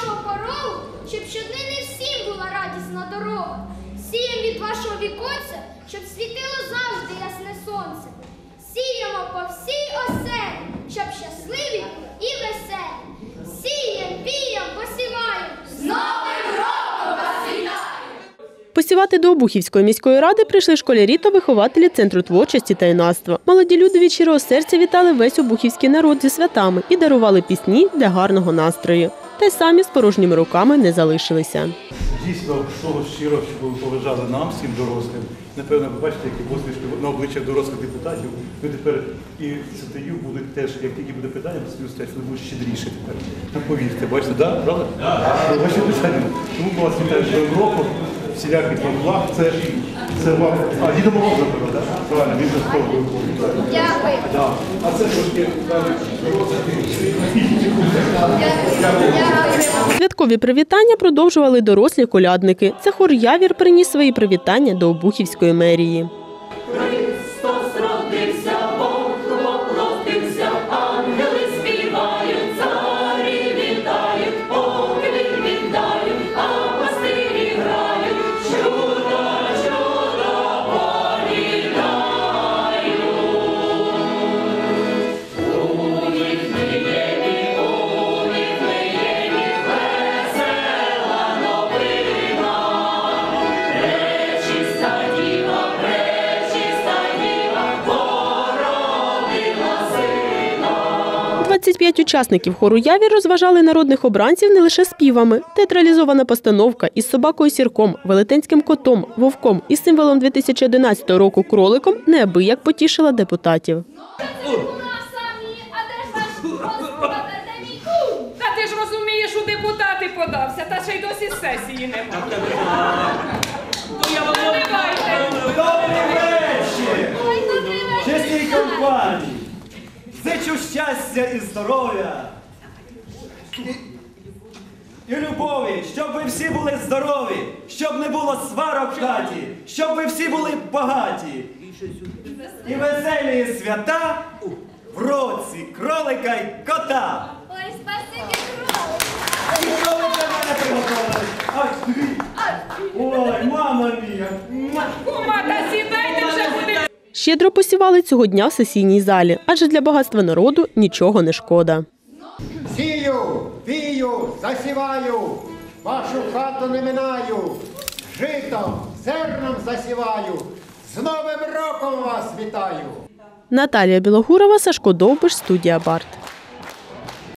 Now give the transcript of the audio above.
вашого порогу, щоб щоднини всім була радісна дорога. Сієм від вашого віконця, щоб світило завжди ясне сонце. Сіємо по всій оселі, щоб щасливі і веселі. Сієм, вієм, посіваєм. З Новим роком вас! Посівати до Обухівської міської ради прийшли школярі та вихователі Центру творчості та юнацтва. Молоді люди від щирого серця вітали весь обухівський народ зі святами і дарували пісні для гарного настрою. Та й самі з порожніми руками не залишилися. Дійсно, слово щиро, щоб ви поважали нам, всім дорослим. Напевно, ви бачите, які посмішки на обличчях дорослих депутатів. Ви тепер і цитаю будуть теж, як тільки буде питання, ви стать, ви будуть щедріше тепер. Так повірте, бачите, да? правда? Ваші питання. Тому ми вас вітаю з роком, всіляких благ. Це, це вам. А, Діда Мороз, напевно, так? Правильно, він без спробує. Дякую. Да. А це трошки. Святкові привітання продовжували дорослі колядники. Це хор Явір приніс свої привітання до Обухівської мерії. 25 учасників хору Явір розважали народних обранців не лише співами. Театралізована постановка із собакою сірком, велетенським котом, вовком і символом 2011 року кроликом неабияк потішила депутатів. Та ти ж розумієш, у депутати подався, та ще й досі сесії нема. Наливайте. Добрий вечір! Чесній компанії! Зичу щастя і здоров'я! І, і любові, щоб ви всі були здорові, щоб не було сварок в хаті, щоб ви всі були багаті. І веселі свята в році кролика й кота. Ой, спасибі, кролик. І що мене приготували? Ой, мама мія! Кума, та. Щедро посівали цього дня в сесійній залі, адже для багатства народу нічого не шкода. Сію, вію, засіваю, вашу хату не минаю, житом, зерном засіваю, з Новим роком вас вітаю! Наталія Білогурова, Сашко Довбиш, студія Барт.